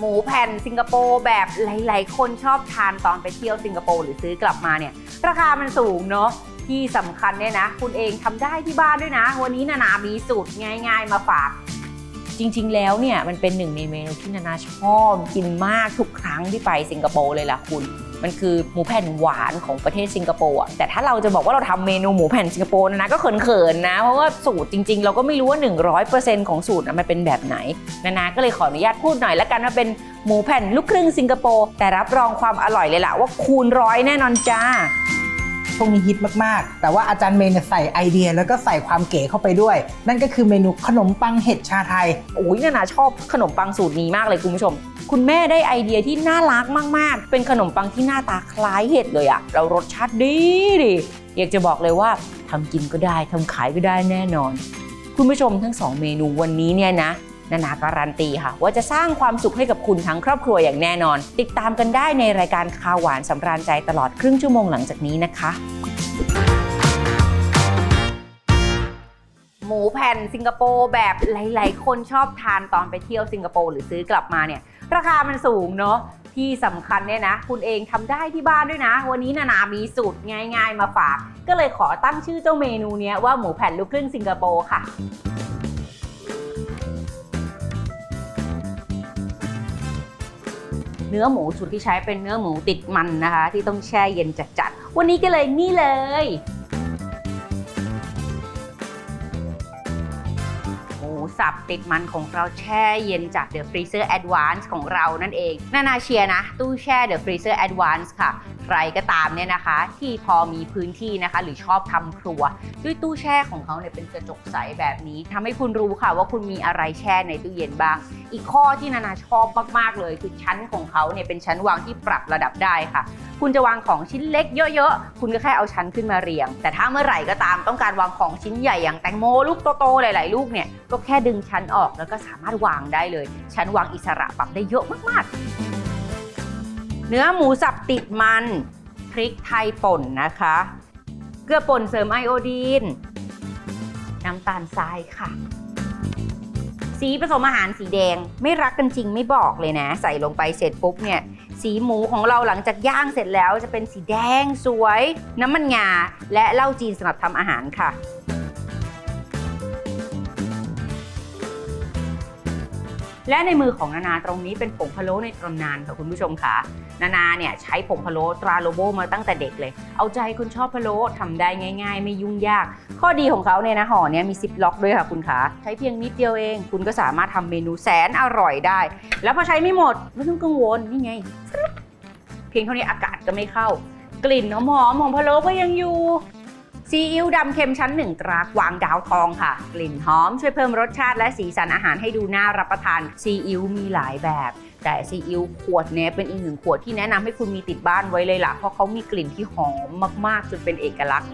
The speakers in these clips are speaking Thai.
หมูแผ่นสิงคโปร์แบบหลายๆ คนชอบทานตอนไปเที่ยวสิงคโปร์หรือซื้อกลับมาเนี่ย ราคามันสูงเนาะที่สำคัญเนี่ยนะ คุณเองทำได้ที่บ้านด้วยนะ วันนี้นานามีสูตรง่าย ๆ มาฝาก จริงๆ แล้วเนี่ยมันเป็นหนึ่งในเมนูที่นานาชอบกินมากทุกครั้งที่ไปสิงคโปร์เลยล่ะคุณ มันคือหมูแผ่นหวานของประเทศสิงคโปร์อะแต่ถ้าเราจะบอกว่าเราทำเมนูหมูแผ่นสิงคโปร์นะนะก็เขินๆนะ เพราะว่าสูตรจริง ๆ เราก็ไม่รู้ว่า 100%ของสูตรนะมันเป็นแบบไหนนานาก็เลยขออนุญาตพูดหน่อยละกันว่าเป็นหมูแผ่นลูกครึ่งสิงคโปร์แต่รับรองความอร่อยเลยล่ะว่าคูณร้อยแน่นอนจ้า ช่วงนี้ฮิตมากๆ แต่ว่าอาจารย์เมย์เนี่ยใส่ไอเดียแล้วก็ใส่ความเก๋เข้าไปด้วย นั่นก็คือเมนูขนมปังเห็ดชาไทย โอ้ยนานาชอบขนมปังสูตรนี้มากเลยคุณผู้ชม คุณแม่ได้ไอเดียที่น่ารักมาก ๆ เป็นขนมปังที่หน้าตาคล้ายเห็ดเลยอะเรารสชาติดีดิอยากจะบอกเลยว่าทำกินก็ได้ทำขายก็ได้แน่นอน คุณผู้ชมทั้งสองเมนูวันนี้เนี่ยนะ นานาการันตีค่ะ ว่าจะสร้างความสุขให้กับคุณทั้งครอบครัวอย่างแน่นอน ติดตามกันได้ในรายการข่าวหวานสำราญใจตลอดครึ่งชั่วโมงหลังจากนี้นะคะ หมูแผ่นสิงคโปร์แบบหลาย ๆ คนชอบทานตอนไปเที่ยวสิงคโปร์หรือซื้อกลับมาเนี่ย ราคามันสูงเนาะที่สำคัญเนี่ยนะ คุณเองทำได้ที่บ้านด้วยนะ วันนี้นานามีสูตรง่าย ๆ มาฝาก ก็เลยขอตั้งชื่อเจ้าเมนูเนี้ยว่าหมูแผ่นลูกครึ่งสิงคโปร์ค่ะ เนื้อหมูสูตรที่ใช้เป็นเนื้อหมูติดมันนะคะ ที่ต้องแช่เย็นจัดๆ วันนี้ก็เลยนี่เลยหมูสับติดมันของเราแช่เย็นจาก The Freezer Advance ของเรานั่นเอง นานาเชียนะ ตู้แช่ The Freezer Advance ค่ะ รก็ตามเนี่ยนะคะ ที่พอมีพื้นที่นะคะ หรือชอบทำครัว ด้วยตู้แช่ของเขาเนี่ยเป็นกระจกใสแบบนี้ทำให้คุณรู้ค่ะว่าคุณมีอะไรแช่ในตู้เย็นบ้าง อีกข้อที่นานาชอบมากๆเลย คือชั้นของเขาเนี่ยเป็นชั้นวางที่ปรับระดับได้ค่ะ คุณจะวางของชิ้นเล็กเยอะๆ คุณก็แค่เอาชั้นขึ้นมาเรียง แต่ถ้าเมื่อไหร่ก็ตามต้องการวางของชิ้นใหญ่อย่างแตงโมลูกโตๆหลาย ๆ ลูกเนี่ยก็แค่ดึงชั้นออกแล้วก็สามารถวางได้เลย ชั้นวางอิสระปรับได้เยอะมากๆ เนื้อหมูสับติดมันพริกไทยป่นนะคะ เกลือป่นเสริมไอโอดีน น้ำตาลทรายค่ะ สีผสมอาหารสีแดงไม่รักกันจริงไม่บอกเลยนะ ใส่ลงไปเสร็จปุ๊บเนี่ยสีหมูของเราหลังจากย่างเสร็จแล้วจะเป็นสีแดงสวย น้ำมันงาและเหล้าจีนสำหรับทำอาหารค่ะ และในมือของนานาตรงนี้เป็นผงพะโล้ในตำนานค่ะคุณผู้ชมค่ะ นานาเนี่ยใช้ผงพะโล้ตราโลโบมาตั้งแต่เด็กเลย เอาใจคุณชอบพะโล้ทำได้ง่าย ๆ ไม่ยุ่งยาก ข้อดีของเขาเนี่ยนะห่อเนี่ยมีซิปล็อกด้วยค่ะคุณขาใช้เพียงนิดเดียวเอง คุณก็สามารถทำเมนูแสนอร่อยได้ แล้วพอใช้ไม่หมดไม่ต้องกังวลนี่ไง เพียงเท่านี้อากาศก็ไม่เข้ากลิ่นหอมๆของพะโล้ก็ยังอยู่ ซีอิ๊วดำเค็มชั้นหนึ่งตรากวางดาวทองค่ะ กลิ่นหอมช่วยเพิ่มรสชาติและสีสันอาหารให้ดูน่ารับประทานซีอิ๊วมีหลายแบบ แต่ซีอิ๊วขวดเนี้ยเป็นอีกหนึ่งขวดที่แนะนำให้คุณมีติดบ้านไว้เลยล่ะ เพราะเขามีกลิ่นที่หอมมากๆจนเป็นเอกลักษณ์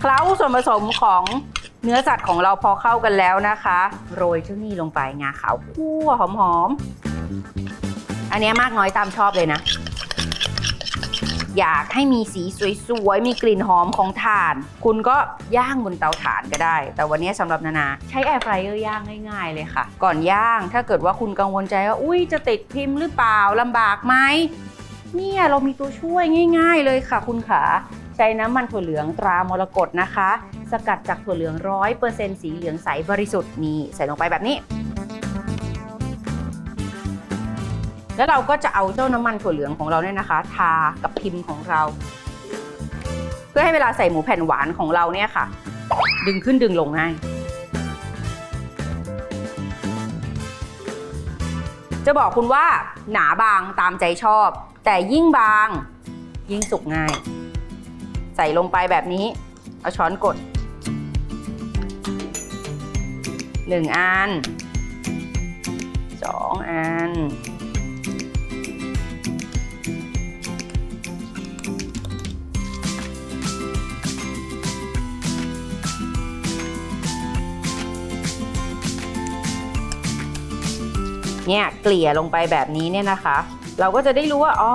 เคล้าส่วนผสมของ เนื้อสัตว์ของเราพอเข้ากันแล้วนะคะ โรยเจ้านี่ลงไปงาขาวคั่วหอมๆอันนี้มากน้อยตามชอบเลยนะ อยากให้มีสีสวยๆ มีกลิ่นหอมของถ่าน คุณก็ย่างบนเตาถ่านก็ได้ แต่วันนี้สำหรับนานา ใช้แอร์ไฟรายเออร์ย่างง่ายๆเลยค่ะ ก่อนย่างถ้าเกิดว่าคุณกังวลใจว่า อุ้ยจะติดพิมพ์หรือเปล่าลำบากไหมเนี่ยเรามีตัวช่วยง่าย ๆ เลยค่ะ คุณขา ใช้น้ำมันถั่วเหลืองตรามรกตนะคะ สกัดจากถั่วเหลืองร้อยเปอร์เซ็นต์สีเหลืองใสบริสุทธิ์นี่ใส่ลงไปแบบนี้ แล้วเราก็จะเอาเจ้าน้ำมันถั่วเหลืองของเราเนี่ยนะคะ ทากับพิมพ์ของเรา เพื่อให้เวลาใส่หมูแผ่นหวานของเราเนี่ยค่ะ ดึงขึ้นดึงลงง่ายจะบอกคุณว่าหนาบางตามใจชอบ แต่ยิ่งบางยิ่งสุกง่าย ใส่ลงไปแบบนี้ เอาช้อนกดหนึ่งอันสองอันเนี่ยเกลี่ยลงไปแบบนี้เนี่ยนะคะ เราก็จะได้รู้ว่าอ๋อ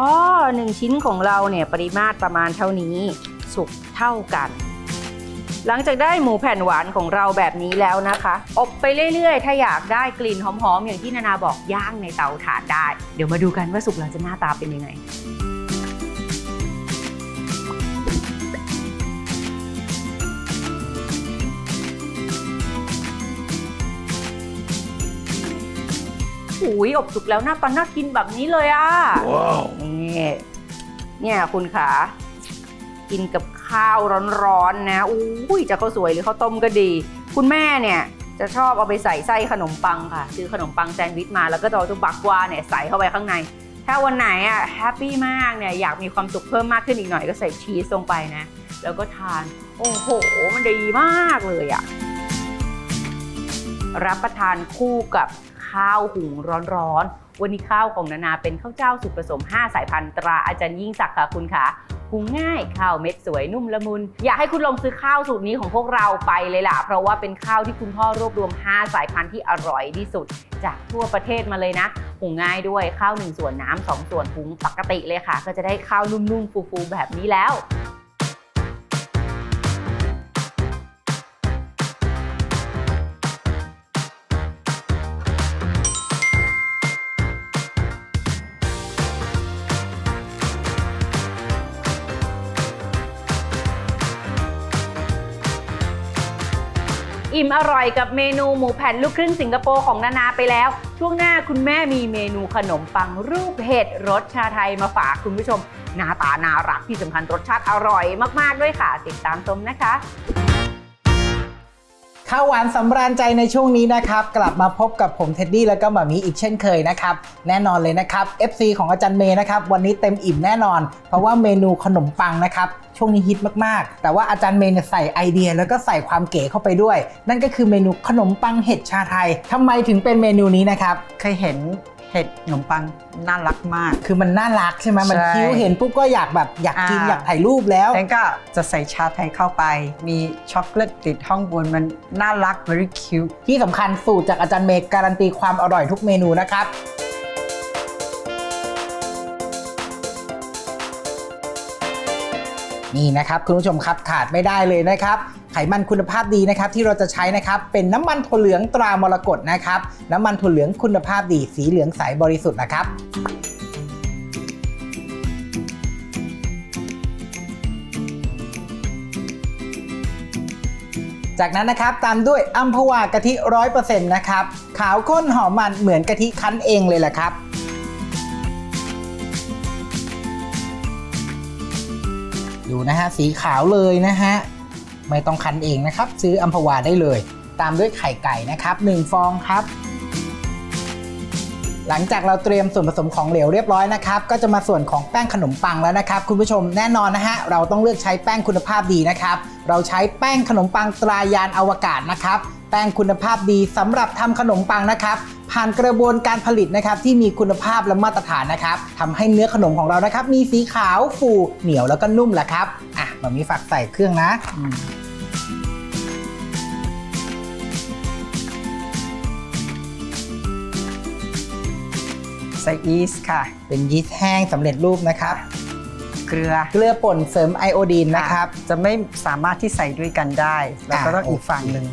หนึ่งชิ้นของเราเนี่ยปริมาตรประมาณเท่านี้ สุกเท่ากัน หลังจากได้หมูแผ่นหวานของเราแบบนี้แล้วนะคะ อบไปเรื่อยๆ ถ้าอยากได้กลิ่นหอมๆ อย่างที่นานาบอกย่างในเตาถ่านได้ เดี๋ยวมาดูกันว่าสุกแล้วจะหน้าตาเป็นยังไงหูยอบสุกแล้วหน้าตาน่ากินแบบนี้เลยอะนี่ เนี่ยคุณขา กินกับข้าวร้อนๆนะอุ้ยจะข้าวสวยหรือข้าวต้มก็ดี คุณแม่เนี่ยจะชอบเอาไปใส่ไส้ขนมปังค่ะซื้อขนมปังแซนด์วิชมาแล้วก็จะเอาตัวบักวาเนี่ยใส่เข้าไปข้างใน ถ้าวันไหนอะแฮปปี้มากเนี่ยอยากมีความสุขเพิ่มมากขึ้นอีกหน่อยก็ใส่ชีสลงไปนะ แล้วก็ทาน โอ้โห มันดีมากเลยอะรับประทานคู่กับข้าวหุงร้อนๆวันนี้ข้าวของนานาเป็นข้าวเจ้าสูตรผสม 5 สายพันธุ์ตราอาจารย์ยิ่งศักดิ์ค่ะคุณค่ะ หุงง่าย ข้าวเม็ดสวยนุ่มละมุน อยากให้คุณลองซื้อข้าวสูตรนี้ของพวกเราไปเลยล่ะ เพราะว่าเป็นข้าวที่คุณพ่อรวบรวม 5 สายพันธุ์ที่อร่อยที่สุด จากทั่วประเทศมาเลยนะหุงง่ายด้วยข้าว 1 ส่วนน้ำ2ส่วนหุงปกติเลยค่ะ ก็จะได้ข้าวนุ่มๆฟูๆแบบนี้แล้ว อิ่มอร่อยกับเมนูหมูแผ่นลูกครึ่งสิงคโปร์ของนานาไปแล้ว ช่วงหน้าคุณแม่มีเมนูขนมปังรูปเห็ดรสชาไทยมาฝากคุณผู้ชมหน้าตาน่ารักที่สำคัญรสชาติอร่อยมาก ๆ ด้วยค่ะ ติดตามชมนะคะ ข้าวหวานสำราญใจในช่วงนี้นะครับ กลับมาพบกับผมเท็ดดี้แล้วก็หมามีอีกเช่นเคยนะครับ แน่นอนเลยนะครับ FC ของอาจารย์เมย์นะครับ วันนี้เต็มอิ่มแน่นอน เพราะว่าเมนูขนมปังนะครับ ช่วงนี้ฮิตมากๆ แต่ว่าอาจารย์เมย์เนี่ยใส่ไอเดียแล้วก็ใส่ความเก๋เข้าไปด้วย นั่นก็คือเมนูขนมปังเห็ดชาไทยทำไมถึงเป็นเมนูนี้นะครับ เคยเห็น เห็ดขนมปังน่ารักมาก คือมันน่ารักใช่ไหมมันใช่คิ้วเห็นปุ๊บก็อยากแบบอยากกินอ่า อยากถ่ายรูปแล้ว แล้วก็จะใส่ชาไทยเข้าไป มีช็อกโกแลตติดข้างบนมันน่ารัก very cute ที่สำคัญสูตรจากอาจารย์เมย์การันตีความอร่อยทุกเมนูนะครับ นี่นะครับ คุณผู้ชมครับขาดไม่ได้เลยนะครับ ไขมันคุณภาพดีนะครับที่เราจะใช้นะครับเป็นน้ำมันถั่วเหลืองตรามรกตนะครับน้ำมันถั่วเหลืองคุณภาพดีสีเหลืองใสบริสุทธิ์นะครับจากนั้นนะครับตามด้วยอัมพวากะทิร้อยเปอร์เซ็นต์นะครับขาวข้นหอมมันเหมือนกะทิคั้นเองเลยแหละครับ ดูนะฮะสีขาวเลยนะฮะ ไม่ต้องคั้นเองนะครับ ซื้ออัมพวาได้เลย ตามด้วยไข่ไก่นะครับ1ฟองครับ หลังจากเราเตรียมส่วนผสมของเหลวเรียบร้อยนะครับ ก็จะมาส่วนของแป้งขนมปังแล้วนะครับ คุณผู้ชมแน่นอนนะฮะเราต้องเลือกใช้แป้งคุณภาพดีนะครับ เราใช้แป้งขนมปังตรายานอวกาศนะครับแป้งคุณภาพดีสำหรับทำขนมปังนะครับ ผ่านกระบวนการผลิตนะครับที่มีคุณภาพและมาตรฐานนะครับทำให้เนื้อขนมของเรานะครับมีสีขาวฟูเหนียวแล้วก็นุ่มแหละครับอะแบบนี้ฝากใส่เครื่องนะใส่ยีสต์ค่ะ เป็นยีสต์แห้งสำเร็จรูปนะครับ เกลือ เกลือป่นเสริมไอโอดีนนะครับ จะไม่สามารถที่ใส่ด้วยกันได้ แล้วก็ต้องอ่าอีกโอเคฝั่งหนึ่ง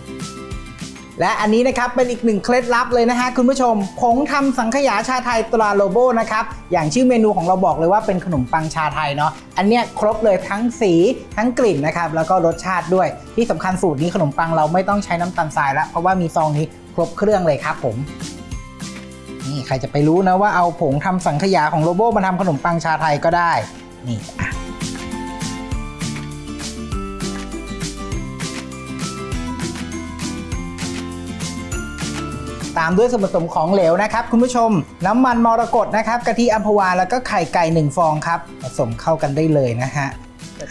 และอันนี้นะครับเป็นอีกหนึ่งเคล็ดลับเลยนะฮะคุณผู้ชมผงทำสังขยาชาไทยตราโลโบนะครับอย่างชื่อเมนูของเราบอกเลยว่าเป็นขนมปังชาไทยเนาะอันเนี้ยครบเลยทั้งสีทั้งกลิ่นนะครับแล้วก็รสชาติด้วยที่สำคัญสูตรนี้ขนมปังเราไม่ต้องใช้น้ำตาลทรายล้วเพราะว่ามีซองนี้ครบเครื่องเลยครับผมนี่ใครจะไปรู้นะว่าเอาผงทำสังขยาของโลโบมาทำขนมปังชาไทยก็ได้นี่อะ ตามด้วยส่วนผสมของเหลวนะครับคุณผู้ชม น้ำมันมรกตนะครับกะทิอัมพวาแล้วก็ไข่ไก่หนึ่งฟองครับผสมเข้ากันได้เลยนะฮะ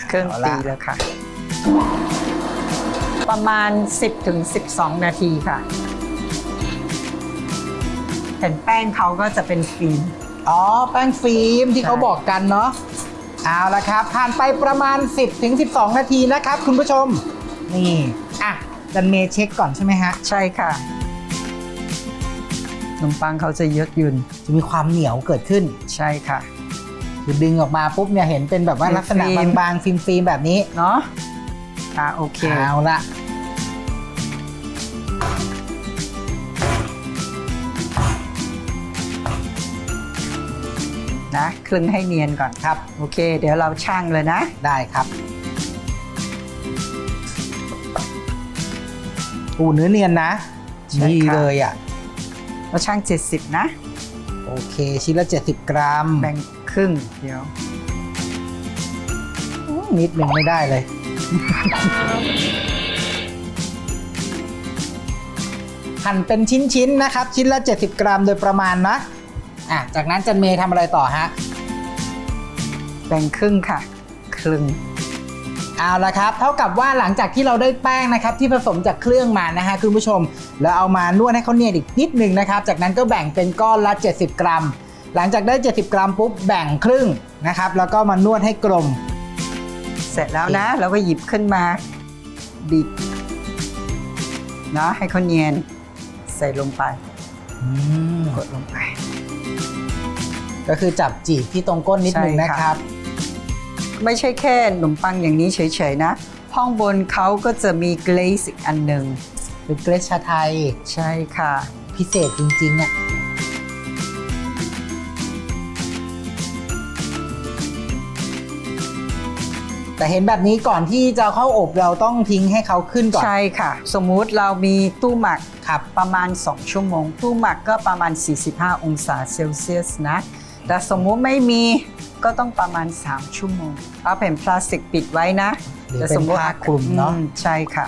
เครื่องเอาตีละแล้วค่ะ ประมาณ 10ถึง12นาทีค่ะแผ่นแป้งเขาก็จะเป็นฟิล์มอ๋อ แป้งฟิล์มที่ใช่เขาบอกกันเนาะเอาละครับ ผ่านไปประมาณ 10ถึง12นาทีนะครับ คุณผู้ชม นี่ อะจันเมย์เช็คก่อนใช่ไหมฮะ ใช่ค่ะข นมปังเขาจะยืดหยุ่นจะมีความเหนียวเกิดขึ้น ใช่ค่ะคคือดึงออกมาปุ๊บเนี่ยเห็นเป็นแบบว่าลักษณะฟิล์มบางๆฟิล์มๆแบบนี้เนาะอ่าโอเคเอาละนะคลึงให้เนียนก่อนครับ โอเค เดี๋ยวเราช่างเลยนะ ได้ครับอูเนื้อเนียนนะใช่ดีค่ะเลยอะ เราช่าง 70 นะ โอเค ชิ้นละ 70 กรัม แบ่งครึ่งเดี๋ยวอืมนิดหนึ่งไม่ได้เลย หั่นเป็นชิ้น ๆ นะครับ ชิ้นละ 70 กรัมโดยประมาณนะอะจากนั้นจันเมย์ทำอะไรต่อฮะ แบ่งครึ่งค่ะ ครึ่ง เอาละครับ เท่ากับว่าหลังจากที่เราได้แป้งนะครับที่ผสมจากเครื่องมานะฮะคุณผู้ชม แล้วเอามานวดให้เขาเนียนอีกนิดหนึ่งนะครับ จากนั้นก็แบ่งเป็นก้อนละ 70 กรัม หลังจากได้ 70 กรัมปุ๊บแบ่งครึ่งนะครับแล้วก็มานวดให้กลม เสร็จแล้วนะ เราก็หยิบขึ้นมาบีบเนาะให้เขาเนียนใส่ลงไปอืมกดลงไป ก็คือจับจีบที่ตรงก้นนิดหนึ่งใช่นะค่ะครับ ไม่ใช่แค่ขนมปังอย่างนี้เฉยๆนะห้องบนเขาก็จะมีเกรซอีกอันหนึ่งเป็นเกรซชาไทย ใช่ค่ะ พิเศษจริงๆอะแต่เห็นแบบนี้ก่อนที่จะเข้าอบเราต้องทิ้งให้เขาขึ้นก่อน ใช่ค่ะ สมมุติเรามีตู้หมักครับประมาณ 2 ชั่วโมง ตู้หมักก็ประมาณ 45 องศาเซลเซียสนะ แต่สมมุติไม่มี ก็ต้องประมาณ 3 ชั่วโมงเอาแผ่นพลาสติกปิดไว้นะหรือเป็นผ้าคลุมเนาะอืมใช่ค่ะ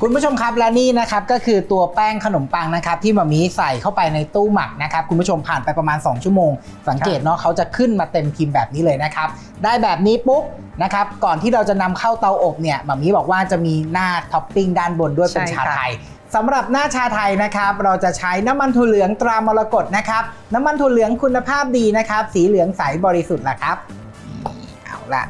คุณผู้ชมครับและนี่นะครับก็คือตัวแป้งขนมปังนะครับ ที่มามีใส่เข้าไปในตู้หมักนะครับ คุณผู้ชมผ่านไปประมาณ 2 ชั่วโมง สังเกตเนาะเขาจะขึ้นมาเต็มพิมพ์แบบนี้เลยนะครับ ได้แบบนี้ปุ๊บนะครับก่อนที่เราจะนำเข้าเตาอบเนี่ยมามีบอกว่าจะมีหน้าท็อปปิ้งด้านบนด้วยเป็นใช่ชาค่ะไทย สำหรับหน้าชาไทยนะครับ เราจะใช้น้ำมันถั่วเหลืองตรามรกตนะครับ น้ำมันถั่วเหลืองคุณภาพดีนะครับ สีเหลืองใสบริสุทธิ์ละครับเอาละ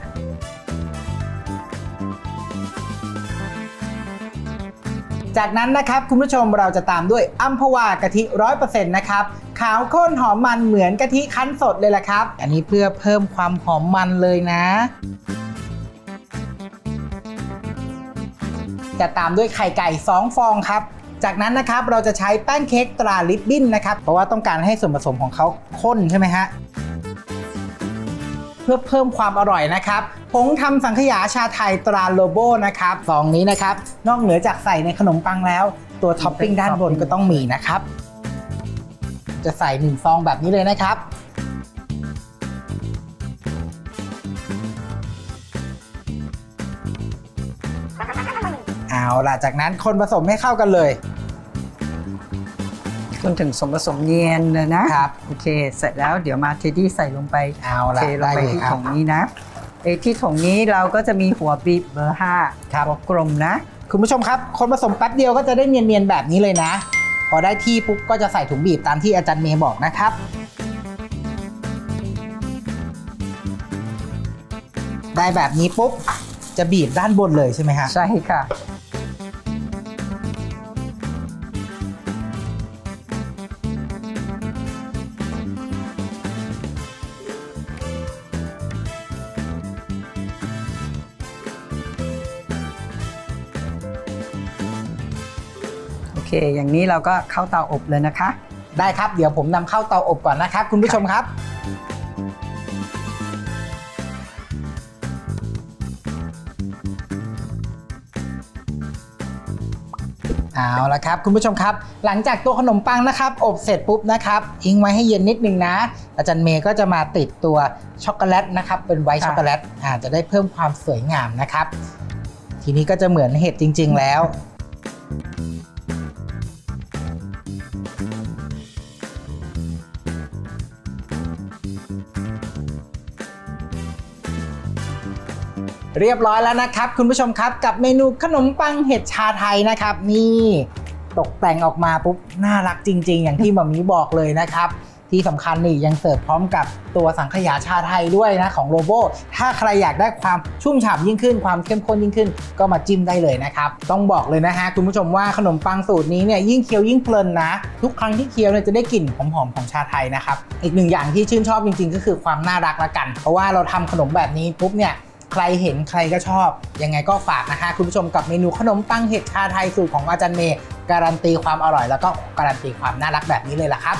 จากนั้นนะครับคุณผู้ชมเราจะตามด้วยอัมพวากะทิร้อยเปอร์เซ็นต์นะครับ ขาวข้นหอมมันเหมือนกะทิคั้นสดเลยละครับ อันนี้เพื่อเพิ่มความหอมมันเลยนะ จะตามด้วยไข่ไก่ 2 ฟองครับ จากนั้นนะครับเราจะใช้แป้งเค้กตราลิปบิ้นนะครับ เพราะว่าต้องการให้ส่วนผสมของเขาข้นใช่ไหมฮะเพื่อเพิ่มความอร่อยนะครับผงทำสังขยาชาไทยตราโลโบนะครับซองนี้นะครับ นอกเหนือจากใส่ในขนมปังแล้ว ตัวท็อปปิ้งด้านบนก็ต้องมีนะครับ จะใส่หนึ่งซองแบบนี้เลยนะครับ เอาล่ะจากนั้นคนผสมให้เข้ากันเลยจนถึงส่วนผสมเนียนเลยนะครับ โอเค เสร็จแล้วเดี๋ยวมาเทดี้ใส่ลงไปเอาล่ะเทลงได้ไปเลยที่ครัถุบงนี้นะเอยที่ถุงนี้เราก็จะมีหัวบีบเบอร์ห้าครับหัวกลมนะ คุณผู้ชมครับ คนผสมแป๊บเดียวก็จะได้เนียนๆแบบนี้เลยนะ พอได้ที่ปุ๊บก็จะใส่ถุงบีบตามที่อาจารย์เมย์บอกนะครับ ได้แบบนี้ปุ๊บจะบีบด้านบนเลยใช่ไหมฮะ ใช่ค่ะ อเคอย่างนี้เราก็เข้าเตาอบเลยนะคะ ได้ครับ เดี๋ยวผมนำเข้าเตาอบก่อนนะครับ คุณผู้ชมครับ เอาละครับ คุณผู้ชมครับ หลังจากตัวขนมปังนะครับ อบเสร็จปุ๊บนะครับทิ้งไว้ให้เย็นนิดนึงนะ อาจารย์เมย์ก็จะมาติดตัวช็อกโกแลตนะครับ เป็นไวท์ค่ะช็อกโกแลตอาจจะได้เพิ่มความสวยงามนะครับ ทีนี้ก็จะเหมือนเห็ดจริง ๆ แล้ว เรียบร้อยแล้วนะครับ คุณผู้ชมครับกับเมนูขนมปังเห็ดชาไทยนะครับนี่ตกแต่งออกมาปุ๊บน่ารักจริง ๆ อย่างที่หมามีบอกเลยนะครับ ที่สำคัญนี่ยังเสิร์ฟพร้อมกับตัวสังขยาชาไทยด้วยนะของโลโบถ้าใครอยากได้ความชุ่มฉ่ำยิ่งขึ้น ความเข้มข้นยิ่งขึ้น ก็มาจิ้มได้เลยนะครับ ต้องบอกเลยนะฮะคุณผู้ชมว่าขนมปังสูตรนี้เนี่ยยิ่งเคี้ยวยิ่งเพลินนะ ทุกครั้งที่เคี้ยวเนี่ยจะได้กลิ่นหอมๆของชาไทยนะครับอีกหนึ่งอย่างที่ชื่นชอบจริง ๆ ก็คือความน่ารักละกัน เพราะว่าเราทำขนมแบบนี้ปุ๊บเนี่ย ใครเห็นใครก็ชอบ ยังไงก็ฝากนะคะคุณผู้ชมกับเมนูขนมปังเห็ดชาไทยสูตรของอาจารย์เมย์การันตีความอร่อยแล้วก็การันตีความน่ารักแบบนี้เลยล่ะครับ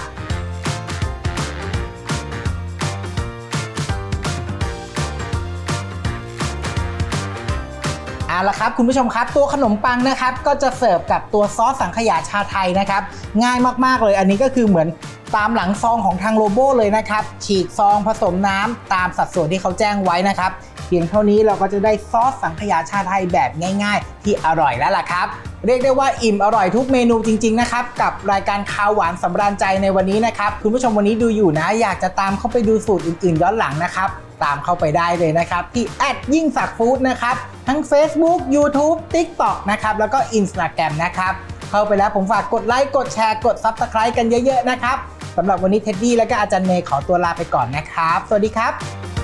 เอาละครับคุณผู้ชมครับตัวขนมปังนะครับก็จะเสิร์ฟกับตัวซอสสังขยาชาไทยนะครับง่ายมากๆเลยอันนี้ก็คือเหมือนตามหลังซองของทางโลโบเลยนะครับฉีกซองผสมน้ำตามสัดส่วนที่เขาแจ้งไว้นะครับ พียงเท่านี้เราก็จะได้ซอสสังขยาชาไทยแบบง่าย ๆ ที่อร่อยแล้วล่ะครับ เรียกได้ว่าอิ่มอร่อยทุกเมนูจริง ๆ นะครับ กับรายการข้าวหวานสำราญใจในวันนี้นะครับ คุณผู้ชมวันนี้ดูอยู่นะ อยากจะตามเข้าไปดูสูตรอื่นๆย้อนหลังนะครับ ตามเข้าไปได้เลยนะครับ ที่แอดยิ่งสักฟู้ดนะครับทั้ง Facebook YouTube TikTok นะครับแล้วก็ Instagram นะครับเข้าไปแล้วผมฝากกดไลค์กดแชร์กด Subscribe กันเยอะๆนะครับสำหรับวันนี้เท็ดดี้และก็อาจารย์เมย์ขอตัวลาไปก่อนนะครับ สวัสดีครับ